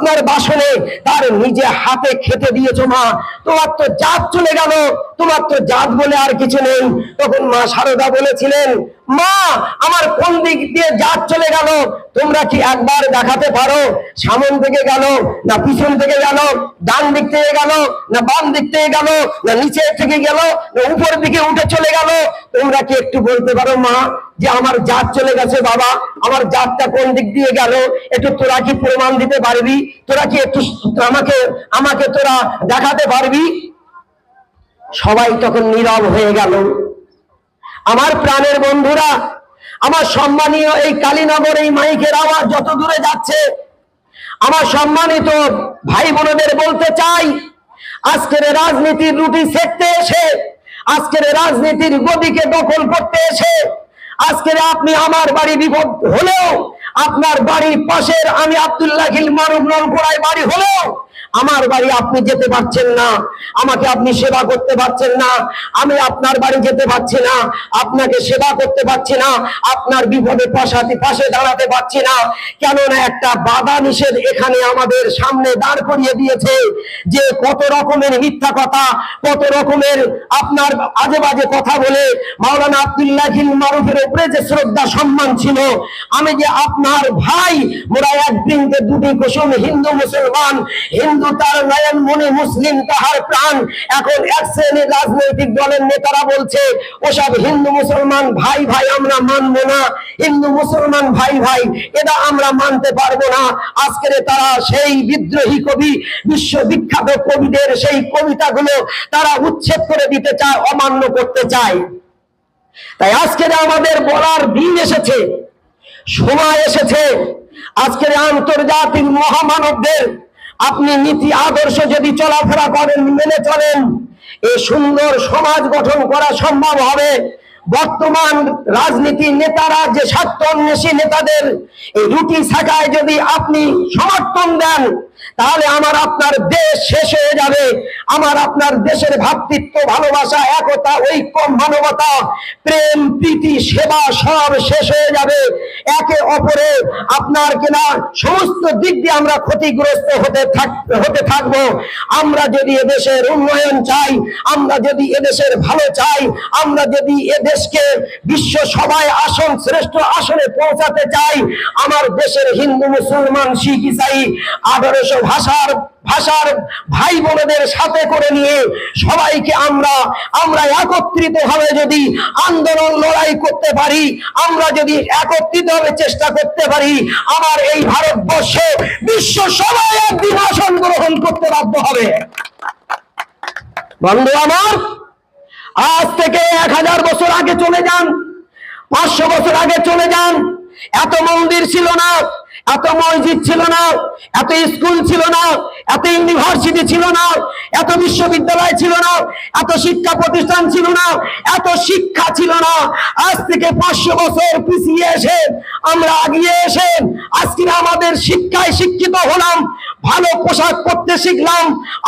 আপনার বাসনে তার নিজে হাতে খেতে দিয়েছ মা। তোমার তো জাত চলে গেল, তোমার তো জাত বলে আর কিছু নেই। তখন মা সারদা বলেছিলেন মা, আমার কোন দিক দিয়ে জাত চলে গেল? তোমরা কি একবার দেখাতে পারো? সামন থেকে গেল, না পিছন থেকে গেল, ডান দিক থেকে গেল, না বাম দিক থেকে গেল, না নিচে থেকে গেল, না উপর দিকে উঠে চলে গেল? তোমরা কি একটু বলতে পারো মা, যে আমার জাত চলে গেছে বাবা? আমার জাতটা কোন দিক দিয়ে গেল? একটু তোরা কি প্রমাণ দিতে পারবি? তোরা কি একটু আমাকে আমাকে তোরা দেখাতে পারবি? সবাই তখন নীরব হয়ে গেল। আমার প্রাণের বন্ধুরা, আমার সম্মানীয় এই কালীনগর এই মাইকের আওয়াজ যত দূরে যাচ্ছে, আমার সম্মানিত ভাই বোনদের বলতে চাই, আজকের রাজনীতির রুটি সেকতে এসে, আজকের রাজনীতির গদিকে দখল করতে এসে, আজকের আপনি আমার বাড়ি বিপদ হলেও, আপনার বাড়ির পাশের আমি আব্দুল্লাহ হিল মারুফ নলপোড়ায় বাড়ি হলেও আমার বাড়ি আপনি যেতে পারছেন না, আমাকে আপনি সেবা করতে পারছেন না, আমি আপনার বাড়ি যেতে পারছি না, আপনাকে সেবা করতে পারছি না, আপনার বিপদে পাশাতে পাশে দাঁড়াতে পারছি না। কেননা একটা বাধা নিষেধ এখানে আমাদের সামনে দাঁড় করিয়ে দিয়েছে যে কত রকমের মিথ্যা কথা, কত রকমের আপনার আজে বাজে কথা বলে মাওলানা আব্দুল্লাহ মারুফের উপরে যে শ্রদ্ধা, সম্মান ছিল, আমি যে আপনার ভাই মোরা এক বৃন্দে দুটি কুসুম হিন্দু মুসলমান, হিন্দু তার নয়ন মনে মুসলিম তাহার প্রাণ। এখন এক শ্রেণির রাজনৈতিক দলের নেতারা বলছে, ওসব হিন্দু মুসলমান ভাই ভাই আমরা মানবো না। হিন্দু মুসলমান ভাই ভাই, এটা আমরা মানতে পারব না। আজকের তারা সেই বিদ্রোহী কবি, বিশ্ববিখ্যাত কবিদের সেই কবিতাগুলো তারা উচ্ছেদ করে দিতে চায়, অমান্য করতে চায়। তাই আজকের আমাদের বলার দিন এসেছে, সময় এসেছে। আজকের আন্তর্জাতিক মহামানবদের আপনি নীতি আদর্শ যদি চলাফেরা করেন, মেনে চলেন, এ সুন্দর সমাজ গঠন করা সম্ভব হবে। বর্তমান রাজনীতি নেতারা যে স্বার্থ অন্বেষী নেতাদের, এই রুটি শাখায় যদি আপনি সমর্থন দেন তাহলে আমার আপনার দেশ শেষ হয়ে যাবে। আমার আপনার দেশের ভ্রাতৃত্ব ভালোবাসা, একতা, ঐক্য, মানবতা, প্রেম, প্রীতি, সেবা সব শেষ হয়ে যাবে। একে অপরে আপনার কিনা সমস্ত দিক দিয়ে আমরা ক্ষতিগ্রস্ত হতে থাক, হতে থাকব। আমরা যদি এদেশের উন্নয়ন চাই, আমরা যদি এদেশের ভালো চাই, আমরা যদি এদেশকে বিশ্ব সভায় আসন, শ্রেষ্ঠ আসনে পৌঁছাতে চাই, আমার দেশের হিন্দু, মুসলমান, শিখ, ইসাই আদর্শ ভাষার ভাষার ভাই বোনদের সাথে করে নিয়ে সবাইকে আমরা আমরা একত্রিত ভাবে যদি আন্দোলন লড়াই করতে পারি, আমরা যদি একত্রিত ভাবে চেষ্টা করতে পারি, আমার এই ভারতবর্ষে বিশ্ব সবাই একদিন আসন গ্রহণ করতে বাধ্য হবে। বন্ধু আমার, আজ থেকে এক হাজার বছর আগে চলে যান, পাঁচশো বছর আগে চলে যান, এত মন্দির ছিল না। এত মসজিদ ছিল না এত স্কুল ছিল না এত ইউনিভার্সিটি ছিল না, এত বিশ্ববিদ্যালয় ছিল না, এত শিক্ষা প্রতিষ্ঠান ছিল না, এত শিক্ষা ছিল না। আজ থেকে পাঁচশো বছর পিছিয়ে এসে আমরা আগিয়ে এসে আজকে আমাদের শিক্ষায় শিক্ষিত হলাম, ভালো পোশাক পরতে শিখলাম,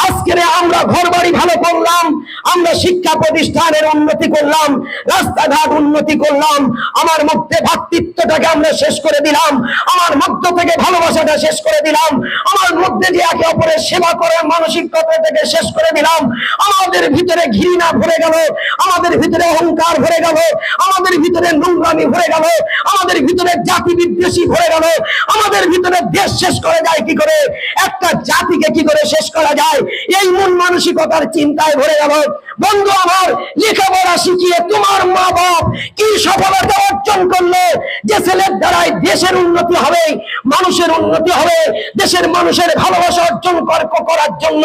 আজকের আমরা ঘর বাড়ি ভালো করলাম, আমরা শিক্ষা প্রতিষ্ঠানের উন্নতি করলাম, রাস্তাঘাট উন্নতি করলাম, আমার মধ্যে ভাতৃত্বটাকে আমরা শেষ করে দিলাম, আমার মধ্য থেকে ভালোবাসাটা শেষ করে দিলাম, আমার মধ্যে যে একে অপরের সেবা করে মানসিকতা থেকে শেষ করে দিলাম। আমাদের ভিতরে ঘৃণা ভরে গেল, আমাদের ভিতরে অহংকার ভরে গেল, আমাদের ভিতরে নোংরামি ভরে গেল, আমাদের ভিতরে জাতি বিদ্বেষী ভরে গেল, আমাদের ভিতরে দেশ শেষ করে যায় কি করে? একটা জাতিকে কি করে শেষ করা যায়? এই মন মানসিকতার চিন্তায় ভরে গেল। বন্ধু আমার, লেখাপড়া শিখিয়ে তোমার মা বাপ কি সফলতা অর্জন করল? যে ছেলের দ্বারাই দেশের উন্নতি হবে, মানুষের উন্নতি হবে, দেশের মানুষের ভালোবাসা অর্জন কর- করার জন্য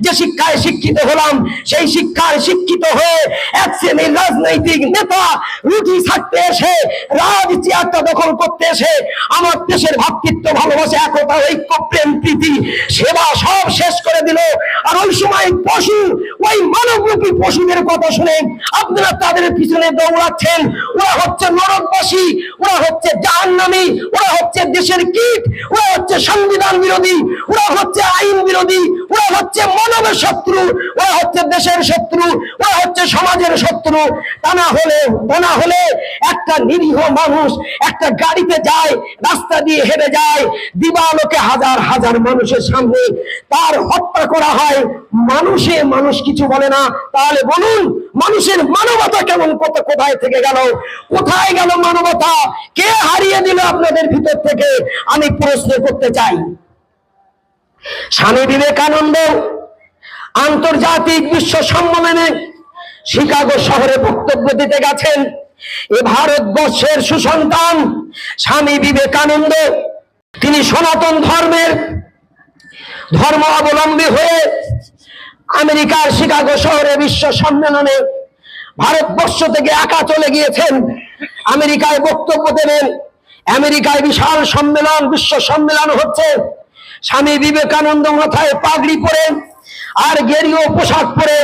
যে শিক্ষায় শিক্ষিত হলাম, সেই শিক্ষায় শিক্ষিত হয়ে এক শ্রেণির রাজনৈতিক নেতা রুটি ছাড়তে এসে, রাজ চেয়ারটা দখল করতে এসে, আমার দেশের ভাতৃত্ব, ভালোবাসা, একতা, ঐক্য, প্রেম, প্রীতি, সেবা সব শেষ করে দিল। আর ওই সময় পশু, ওই মানব পশুরূপী পশুদের কথা শুনে আপনারা তাদের পিছনে দৌড়াচ্ছেন। ওরা হচ্ছে নরকবাসী, ওরা হচ্ছে জাহান্নামী, ওরা হচ্ছে দেশের কীট, ওরা হচ্ছে সংবিধান বিরোধী, ওরা হচ্ছে আইন বিরোধী, ওরা হচ্ছে মানবের শত্রু, ওরা হচ্ছে দেশের শত্রু, ওরা হচ্ছে সমাজের শত্রু। তা না হলে, তা না হলে একটা নিরীহ মানুষ একটা গাড়িতে যায়, রাস্তা দিয়ে হেঁটে যায়, দিবালোকে হাজার হাজার মানুষের সামনে তার হত্যা করা হয়। মানুষে মানুষ কিছু বলে না। তাহলে বলুন, মানুষের মানবতা কেমন, কত, কোথায় থেকে গেল? কোথায় গেল মানবতা? কে হারিয়ে দিল আপনাদের ভিতর থেকে? আমি প্রশ্ন করতে চাই। স্বামী বিবেকানন্দ আন্তর্জাতিক বিশ্ব সম্মেলনে শিকাগো শহরে বক্তব্য দিতে গেছেন। এ ভারতবর্ষের সুসন্তান স্বামী বিবেকানন্দ। তিনি সনাতন ধর্মের ধর্ম অবলম্বী হয়ে আমেরিকার শিকাগো শহরে বিশ্ব সম্মেলনে ভারতবর্ষ থেকে একা চলে গিয়েছেন। আমেরিকায় বক্তব্য দেবেন। আমেরিকায় বিশাল সম্মেলন, বিশ্ব সম্মেলন হচ্ছে। স্বামী বিবেকানন্দ মাথায় পাগড়ি পরে আর গেরীয় পোশাক পরে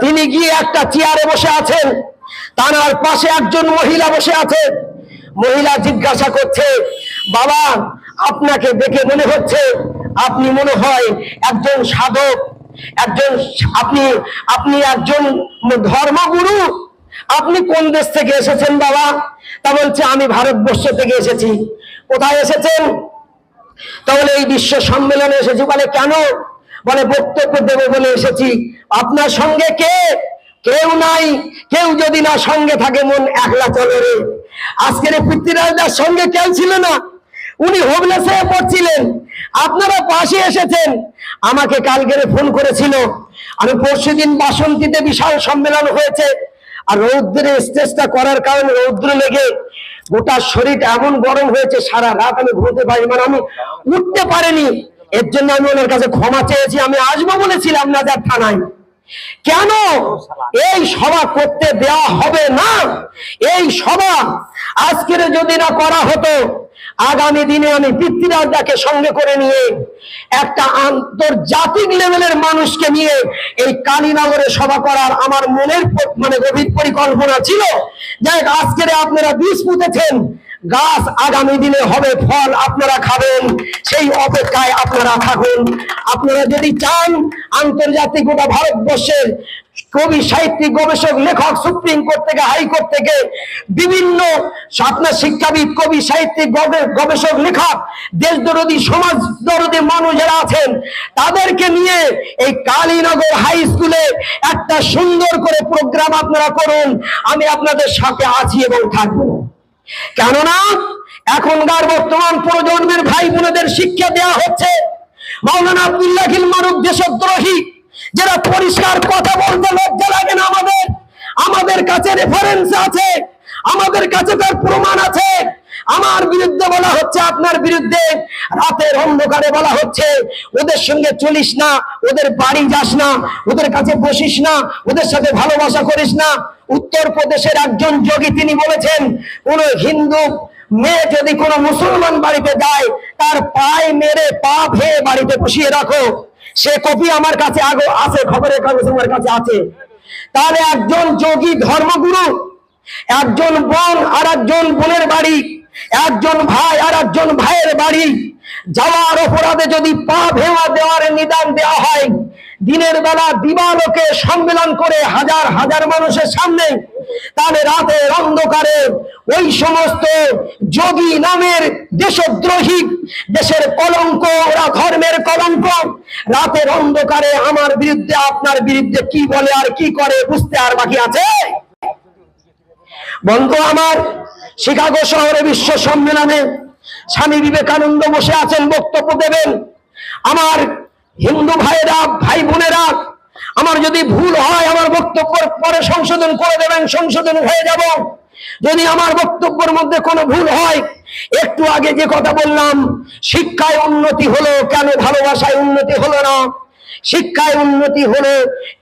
তিনি গিয়ে একটা চেয়ারে বসে আছেন। তার পাশে একজন মহিলা বসে আছে। মহিলা জিজ্ঞাসা করছে, বাবা, আপনাকে দেখে মনে হচ্ছে আপনি মনে হয় একজন সাধক, একজন আপনি আপনি একজন ধর্মগুরু। আপনি কোন দেশ থেকে এসেছেন বাবা? তা বলছে, আমি ভারতবর্ষ থেকে এসেছি। কোথায় এসেছেন? তাহলে এই বিশ্ব সম্মেলনে এসেছি বলে কেন? বলে বক্তব্য দেবে বলে এসেছি। আপনার সঙ্গে কে? কেউ নাই। কেউ যদি না সঙ্গে থাকে, মন একলা চলে রে। আজকের এই পৃথ্বীরাজদার সঙ্গে কেউ ছিল না। উনি হোমলেসে পড়ছিলেন। আপনারা পাশে এসেছেন। আমাকে কালকেরে ফোন করেছিল। আমি পরশু দিন বাসন্তীতে বিশাল সম্মেলন হয়েছে। আর রৌদ্রের স্টেজটা করার কারণে রৌদ্র লেগে গোটা শরীর এমন গরম হয়েছে, সারা রাত আমি ঘুরতে পারি মানে আমি উঠতে পারিনি। এর জন্য আমি ওনার কাছে ক্ষমা চেয়েছি, আমি আসব বলেছিলাম না যার থানায়। কেন? এই সভা করতে দেওয়া হবে না। এই সভা আজকের যদি না করা হতো আগামী দিনে আমি পিতৃরাজাকে সঙ্গে করে নিয়ে একটা আন্তর্জাতিক লেভেলের মানুষকে নিয়ে এই কালীনগরে সভা করার আমার মনের মানে গভীর পরিকল্পনা ছিল। যাই আজকের আপনারা বীজ পুঁতেছেন, গাছ আগামী দিনে হবে, ফল আপনারা খাবেন, সেই অপেক্ষায় আপনারা থাকুন। আপনারা যদি চান আন্তর্জাতিক গোটা ভারতবর্ষের কবি, সাহিত্যিক, গবেষক, লেখক, সুপ্রিম কোর্ট থেকে হাইকোর্ট থেকে বিভিন্ন আপনার শিক্ষাবিদ, কবি, সাহিত্যিক, গবে- গবেষক, লেখক দেশ দরদি সমাজ দরদি মানুষ যারা আছেন, তাদেরকে নিয়ে এই কালীনগর হাই স্কুলে একটা সুন্দর করে প্রোগ্রাম আপনারা করুন। আমি আপনাদের সাথে আছি এবং থাকব। কেননা এখনকার বর্তমান প্রজন্মের ভাই বোনেদের শিক্ষা দেওয়া হচ্ছে। মৌলানা আব্দুল্লাহ মারুফ দেশদ্রোহী যারা পরিষ্কার কথা বলতে লজ্জা লাগে না আমাদের আমাদের কাছে রেফারেন্স আছে, আমাদের কাছে তার প্রমাণ আছে। আমার বিরুদ্ধে বলা হচ্ছে, আপনার বিরুদ্ধে রাতের অন্ধকারে বলা হচ্ছে, ওদের সঙ্গে চলিস না, ওদের বাড়ি যাস না, ওদের কাছে বসিস না, ওদের সাথে ভালোবাসা করিস না। উত্তর প্রদেশের একজন যোগী তিনি বলেছেন, কোন হিন্দু মেয়ে যদি কোনো মুসলমান বাড়িতে যায়, তার পায়ে মেরে পা ভেয়ে বাড়িতে বসিয়ে রাখো। সে কপি আমার কাছে আগে, আছে, খবরের কাগজ আমার কাছে আছে। তাহলে একজন যোগী ধর্মগুরু, একজন বোন আর একজন বোনের বাড়ি, একজন ভাই আর একজন ভাইয়ের বাড়ি যাওয়ার অপরাধে যদি পা ভেঙা দেওয়ার নিদান দেওয়া হয়, দিনের বেলা দিবালোকে সম্মেলন করে হাজার হাজার মানুষের সামনে, তাহলে রাতের অন্ধকারে ওই সমস্ত যোগী নামের দেশদ্রোহী, দেশের কলঙ্ক, ওরা ধর্মের কলঙ্ক, রাতের অন্ধকারে আমার বিরুদ্ধে, আপনার বিরুদ্ধে কি বলে আর কি করে, বুঝতে আর বাকি আছে? বন্ধু আমার, শিকাগো শহরে বিশ্ব সম্মেলনে স্বামী বিবেকানন্দ বসে আছেন, বক্তব্য দেবেন। আমার হিন্দু ভাইয়েরা, ভাই বোনেরা, আমার যদি ভুল হয়, আমার বক্তব্য পরে সংশোধন করে দেবেন, সংশোধন হয়ে যাব। যদি আমার বক্তব্যের মধ্যে কোনো ভুল হয়, একটু আগে যে কথা বললাম, শিক্ষায় উন্নতি হলো কেন, ভালোবাসায় উন্নতি হলো না? শিক্ষায় উন্নতি হলো,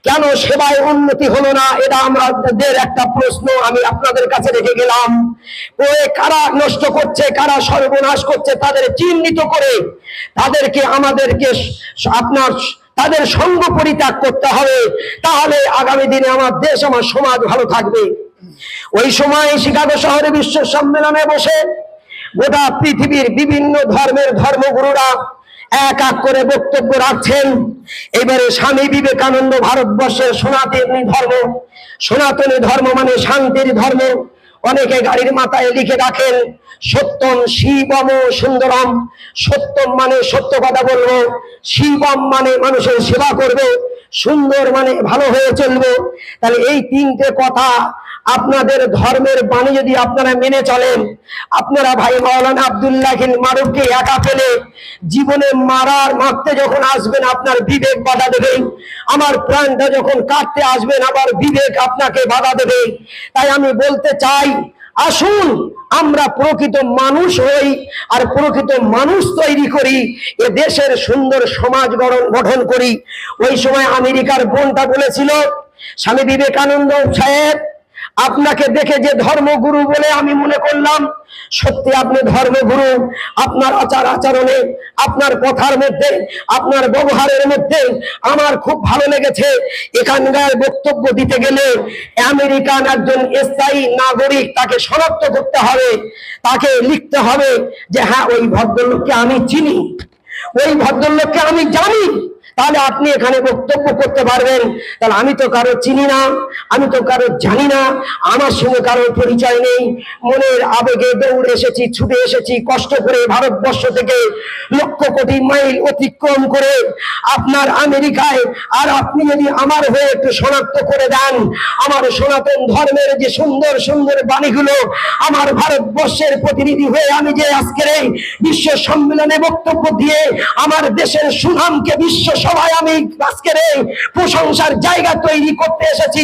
কেন সেবায় উন্নতি হলো না? এটা আমাদের একটা প্রশ্ন, আমি আপনাদের কাছে রেখে গেলাম। ওই কারা নষ্ট করছে, কারা সর্বনাশ করছে, তাদের চিহ্নিত করে তাদেরকে আমাদেরকে আপনার তাদের সঙ্গ পরিত্যাগ করতে হবে। তাহলে আগামী দিনে আমার দেশ, আমার সমাজ ভালো থাকবে। ওই সময় শিকাগো শহরে বিশ্ব সম্মেলনে বসে গোটা পৃথিবীর বিভিন্ন ধর্মের ধর্মগুরুরা এক এক করে বক্তব্য রাখছেন। এবারে স্বামী বিবেকানন্দ ভারতবর্ষের সনাতনী ধর্ম। সনাতনী ধর্ম মানে শান্তির ধর্ম। অনেকে গাড়ির মাথায় লিখে রাখেন, সত্যম শিবম সুন্দরম। সত্যম মানে সত্য কথা বলব, শিবম মানে মানুষের সেবা করবে, সুন্দর মানে ভালো হয়ে চলবো। তাহলে এই তিনটে কথা আপনাদের ধর্মের বাণী যদি আপনারা মেনে চলেন, আপনারা ভাই মাওলানা আবদুল্লাহ মারুফকে একা পেলে জীবনে মারার মারতে যখন আসবেন, আপনার বিবেক বাধা দেবে। আমার প্রাণটা যখন কাটতে আসবেন আবার বিবেক আপনাকে বাধা দেবে। তাই আমি বলতে চাই, আসুন, আমরা প্রকৃত মানুষ হই আর প্রকৃত মানুষ তৈরি করি, এ দেশের সুন্দর সমাজ গঠন গঠন করি। ওই সময় আমেরিকার বোনটা বলেছিল, স্বামী বিবেকানন্দ সাহেব আপনাকে দেখে যে ধর্মগুরু বলে আমি মনে করলাম, সত্যি আপনি ধর্মগুরু। আপনার আচার আচরণে, আপনার কথার মধ্যে, আপনার ব্যবহারের মধ্যে আমার খুব ভালো লেগেছে। এখানকার বক্তব্য দিতে গেলে আমেরিকান একজন স্থায়ী নাগরিক তাকে শনাক্ত করতে হবে, তাকে লিখতে হবে যে হ্যাঁ ওই ভদ্রলোককে আমি চিনি। ওই ভদ্রলোককে আমি জানি। তাহলে আপনি এখানে বক্তব্য করতে পারবেন। তাহলে আমি তো কারও চিনি না, আমি তো কারও জানি না, আমার সঙ্গে কারোর পরিচয় নেই। মনের আবেগে দৌড়ে এসেছি, ছুটে এসেছি, কষ্ট করে ভারতবর্ষ থেকে লক্ষ কোটি মাইল অতিক্রম করে আপনার আমেরিকায়। আর আপনি যদি আমার হয়ে একটু শনাক্ত করে দেন, আমার সনাতন ধর্মের যে সুন্দর সুন্দর বাণীগুলো, আমার ভারতবর্ষের প্রতিনিধি হয়ে আমি যে আজকের এই বিশ্ব সম্মেলনে বক্তব্য দিয়ে আমার দেশের সুনামকে বিশ্ব সভায় আমি আজকের এই প্রশংসার জায়গা তৈরি করতে এসেছি।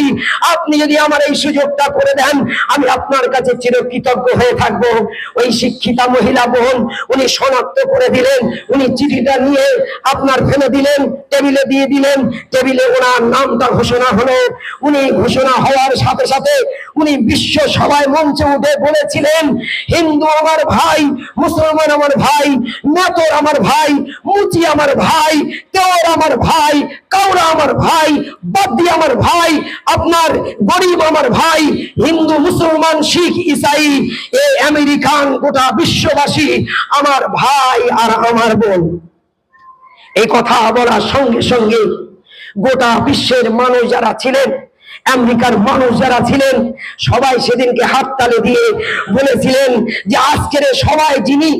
আপনি যদি আমার এই সুযোগটা করে দেন, আমি আপনার কাছে চিরকৃতজ্ঞ হয়ে থাকব। ওই শিক্ষিতা মহিলা বোন, উনি শনাক্ত করে দিলেন, উনি চিঠিটা নিয়ে আপনার ফেলে দিলেন, টেবিলে দিয়ে দিলেন, টেবিলে ওনার নামটা ঘোষণা হলো। উনি ঘোষণা হওয়ার সাথে সাথে উনি বিশ্ব সভায় মঞ্চে উঠে বলেছিলেন, হিন্দু আমার ভাই, মুসলমান আমার ভাই মেতর আমার ভাই, মুচি আমার ভাই, তেওর আমার ভাই, কাউরা আমার ভাই বাদ্দি আমার ভাই, আপনার গরিব আমার ভাই, হিন্দু, মুসলমান, শিখ, ইসাই, এই আমেরিকান গোটা বিশ্ববাসী আমার ভাই আর আমার বোন। এই কথা বলার সঙ্গে সঙ্গে গোটা বিশ্বের মানুষ যারা ছিলেন আমেরিকার মানুষ যারা ছিলেন, সবাই সেদিনকে হাততালি দিয়ে বলেছিলেন যে আজকের সবাই যিনি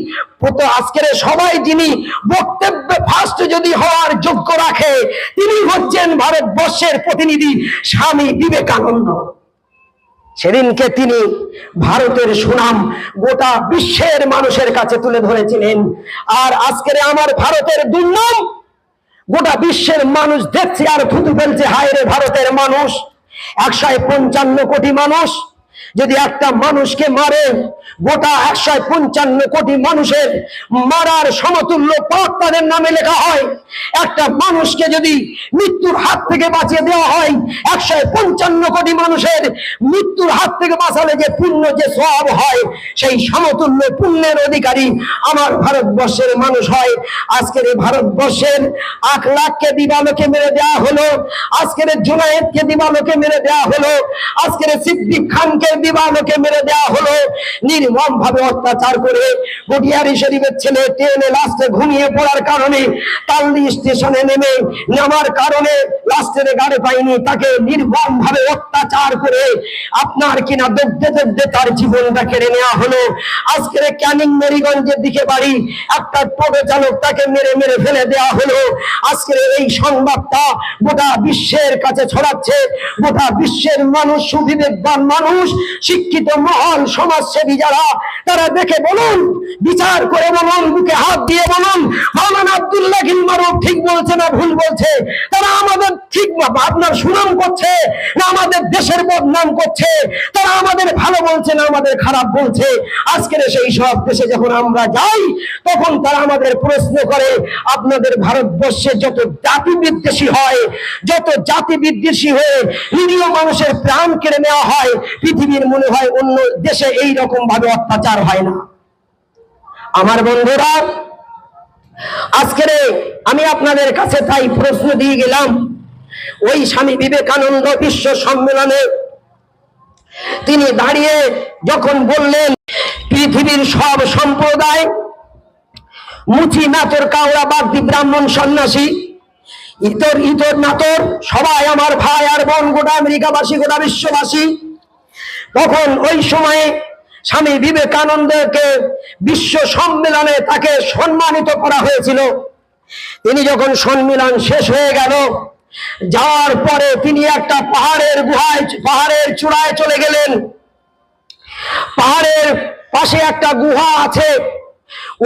আজকের সবাই যিনি বক্তব্যে ফার্স্ট যদি হওয়ার যোগ্য রাখে, তিনি হচ্ছেন ভারতবর্ষের প্রতিনিধি স্বামী বিবেকানন্দ। সেদিনকে তিনি ভারতের সুনাম গোটা বিশ্বের মানুষের কাছে তুলে ধরেছিলেন। আর আজকের আমার ভারতের দুর্নাম, গোটা বিশ্বের মানুষ দেখছে আর থুতু ফেলছে হায় রে ভারতের মানুষ। একশো পঞ্চান্ন কোটি মানুষ যদি একটা মানুষকে মারে, গোটা একশো পঞ্চান্ন কোটি মানুষের মারার সমতুল্য পাপ তাদের নামে লেখা হয়। একটা মানুষকে যদি মৃত্যুর হাত থেকে বাঁচিয়ে দেওয়া হয়, একশো পঞ্চান্ন কোটি মানুষের মৃত্যুর হাত থেকে বাঁচালে যে পুণ্য, যে সব হয়, সেই সমতুল্য পুণ্যের অধিকারী আমার ভারতবর্ষের মানুষ হয়। আজকের এই ভারতবর্ষের আট লাখকে দিবালোকে মেরে দেওয়া হলো। আজকের জুনায়েদকে দিবালোকে মেরে দেওয়া হলো। আজকের সিদ্দিক খানকে দিবালোকে মেরে দেওয়া হলো। নির্মম ভাবে অত্যাচার করে গটিয়ারি শরীফের ছেলে ট্রেনে লাস্টে ঘুমিয়ে পড়ার কারণে তাল্লি স্টেশনে নেমে নামার কারণে লাস্টের গাড়ি পাইনি তাকে নির্মম ভাবে অত্যাচার করে আপনার কিনা দগ্ধে দগ্ধে তার জীবনটা কেড়ে নেওয়া হলো। আজকের ক্যানিং মেরিগঞ্জের দিকে বাড়ি একটা টোটো চালক তাকে মেরে মেরে ফেলে দেওয়া হলো। আজকের এই সংবাদটা গোটা বিশ্বের কাছে ছড়াচ্ছে। গোটা বিশ্বের মানুষ সুবিবেকবান মানুষ শিক্ষিত মহল সমাজসেবী যারা, তারা দেখে বলুন, বিচার করে বলুন বুকে হাত দিয়ে বলুন, মাওলানা আব্দুল্লাহ গিলমারুফ ঠিক বলছে না ভুল বলছে? তারা আমাদের ঠিক আপনার সুনাম করছে না আমাদের দেশের বদনাম করছে? তারা আমাদের ভালো বলছে না আমাদের খারাপ বলছে? আজকের সেই সব দেশে যখন আমরা যাই, তখন তারা আমাদের প্রশ্ন করে, আপনাদের ভারতবর্ষে যত জাতি বিদ্বেষী হয়, যত জাতি বিদ্বেষী হয়ে নিরীহ মানুষের প্রাণ কেড়ে নেওয়া হয়, পৃথিবীর মনে হয় অন্য দেশে এই রকম ভাবে অত্যাচার হয় না। আমার বন্ধুরা আজকের আমি আপনাদের কাছে তাই প্রশ্ন দিয়ে গেলাম, ওই স্বামী বিবেকানন্দ বিশ্ব সম্মেলনে তিনি দাঁড়িয়ে যখন বললেন, পৃথিবীর সব সম্প্রদায়, মুচি নাতর কাউরা বাগদি, ব্রাহ্মণ, সন্ন্যাসী, ইতর ইতর, নাতর, সবাই আমার ভাই আর বোন গোটা আমেরিকাবাসী, গোটা বিশ্ববাসী তখন ওই সময়ে স্বামী বিবেকানন্দকে বিশ্ব সম্মেলনে তাকে সম্মানিত করা হয়েছিল। তিনি যখন সম্মেলন শেষ হয়ে গেল, যাওয়ার পরে তিনি একটা পাহাড়ের গুহায়, পাহাড়ের চূড়ায় চলে গেলেন। পাহাড়ের পাশে একটা গুহা আছে।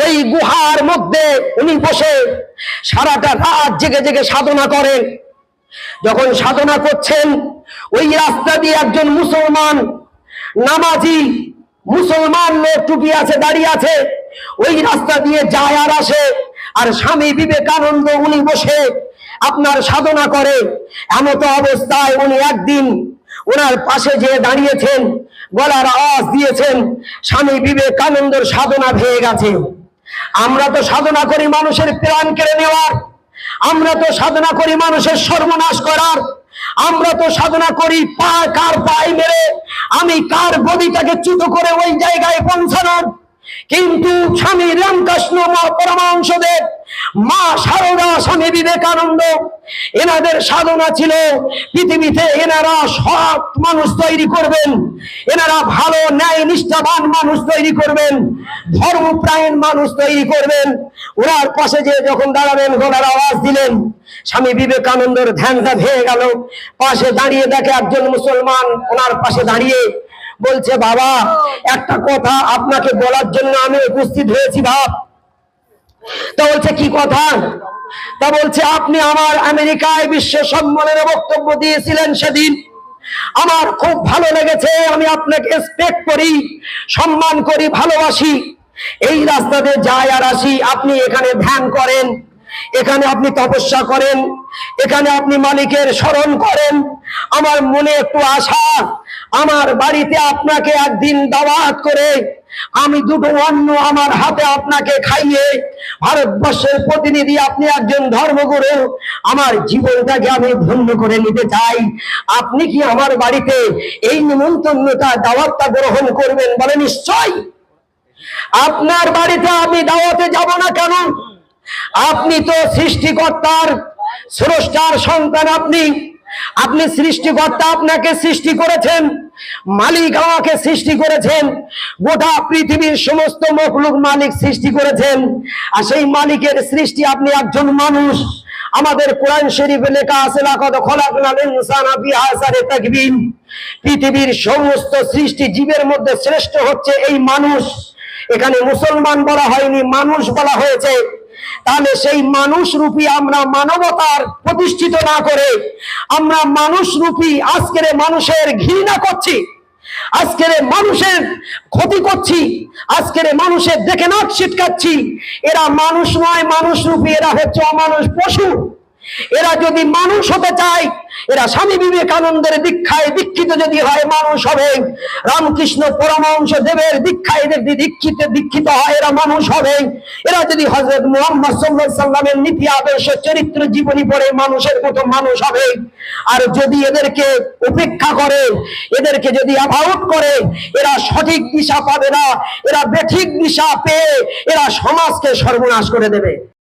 ওই গুহার মধ্যে উনি বসে সারাটা রাত জেগে জেগে সাধনা করেন। যখন সাধনা করছেন, ওই রাস্তা দিয়ে একজন মুসলমান নামাজি মুসলমান লোক টুপি আছে দাঁড়িয়ে আছে, ওই রাস্তা দিয়ে যায় আর আসে। আর স্বামী বিবেকানন্দ উনি বসে আপনার সাধনা করে। এমত অবস্থায় উনি একদিন ওনার পাশে যে দাঁড়িয়েছেন, গলার আওয়াজ দিয়েছেন, স্বামী বিবেকানন্দর সাধনা ভেঙে গেছে। আমরা তো সাধনা করি মানুষের প্রাণ কেড়ে নেওয়ার। আমরা তো সাধনা করি মানুষের সর্বনাশ করার। আমরা তো সাধনা করি, পা কার পায়ে মেরে। আমি কার গদিটাকে চ্যুত করে ওই জায়গায় পৌঁছানোর। কিন্তু স্বামী রামকৃষ্ণ পরমাংশদেব মা সারদা স্বামী বিবেকানন্দ, এনাদের সাধনা ছিল পৃথিবীতে এনারা সৎ মানুষ তৈরি করবেন, এনারা ভালো ন্যায় নিষ্ঠাবান মানুষ তৈরি করবেন ধর্মপ্রায়ণ মানুষ তৈরি করবেন। ওনার পাশে যে যখন দাঁড়াবেন, গলার আওয়াজ দিলেন, স্বামী বিবেকানন্দর ধ্যানটা ভেঙে গেল। পাশে দাঁড়িয়ে দেখে একজন মুসলমান ওনার পাশে দাঁড়িয়ে বলছে, বাবা, একটা কথা আপনাকে বলার জন্য আমি উপস্থিত হয়েছি ভাব তা বলছে, কি কথা? তা বলছে, আপনি আমার আমেরিকায় বিশ্ব সম্মেলনে বক্তব্য দিয়েছিলেন সেদিন। আমার খুব ভালো লেগেছে, আমি আপনাকে রেসপেক্ট করি, সম্মান করি, ভালোবাসি। এই রাস্তাতে যাই আর আসি, আপনি এখানে ধ্যান করেন, এখানে আপনি তপস্যা করেন, এখানে আপনি মালিকের স্মরণ করেন। আমার মনে একটু আশা, আমার বাড়িতে আপনাকে একদিন দাওয়াত করে আমি দুটো অন্ন আমার হাতে আপনাকে খাইয়ে ভারতবর্ষের প্রতিনিধি, আপনি একজন ধর্মগুরু, আমার জীবনটাকে আমি ধন্য করে নিতে চাই। আপনি কি আমার বাড়িতে এই নিমন্ত্রণটা দাওয়াতটা গ্রহণ করবেন বলে নিশ্চয়? আপনার বাড়িতে আমি দাওয়াতে যাব না কেন? আপনি তো সৃষ্টিকর্তার, স্রষ্টার সন্তান আপনি। আপনি সৃষ্টিকর্তা আপনাকে সৃষ্টি করেছেন। মালিক আমাকে সৃষ্টি করেছেন। গোটা পৃথিবীর সমস্ত মখলুক মালিক সৃষ্টি করেছেন। আর সেই মালিকের সৃষ্টি আপনি একজন মানুষ। আমাদের কোরআন শরীফে লেখা আছে পৃথিবীর সমস্ত সৃষ্টি জীবের মধ্যে শ্রেষ্ঠ হচ্ছে এই মানুষ। এখানে মুসলমান বলা হয়নি, মানুষ বলা হয়েছে। তাহলে সেই মানুষ রূপী আমরা মানবতার প্রতিষ্ঠিত না করে, আমরা মানুষ রূপী আজকের মানুষের ঘৃণা করছি, আজকের মানুষের ক্ষতি করছি, আজকের মানুষের দেখে নাক ছিটকাচ্ছি। এরা মানুষ নয়, মানুষ রূপী, এরা হচ্ছে অমানুষ, পশু। এরা যদি মানুষ হতে চায়, এরা স্বামী বিবেকানন্দের দীক্ষায় দীক্ষিত যদি হয় মানুষ হবে, রামকৃষ্ণ পরমহংস দেবের দীক্ষায় যদি দীক্ষিত দীক্ষিত হয় এরা মানুষ হবে। এরা যদি হজরত মোহাম্মদ সাল্লাহ সাল্লামের নীতি, আদর্শ, চরিত্র, জীবনী পড়ে মানুষের মতো মানুষ হবে। আর যদি এদেরকে উপেক্ষা করে, এদেরকে যদি অ্যাভাউট করে, এরা সঠিক দিশা পাবে না, এরা বেঠিক দিশা পেয়ে এরা সমাজকে সর্বনাশ করে দেবে।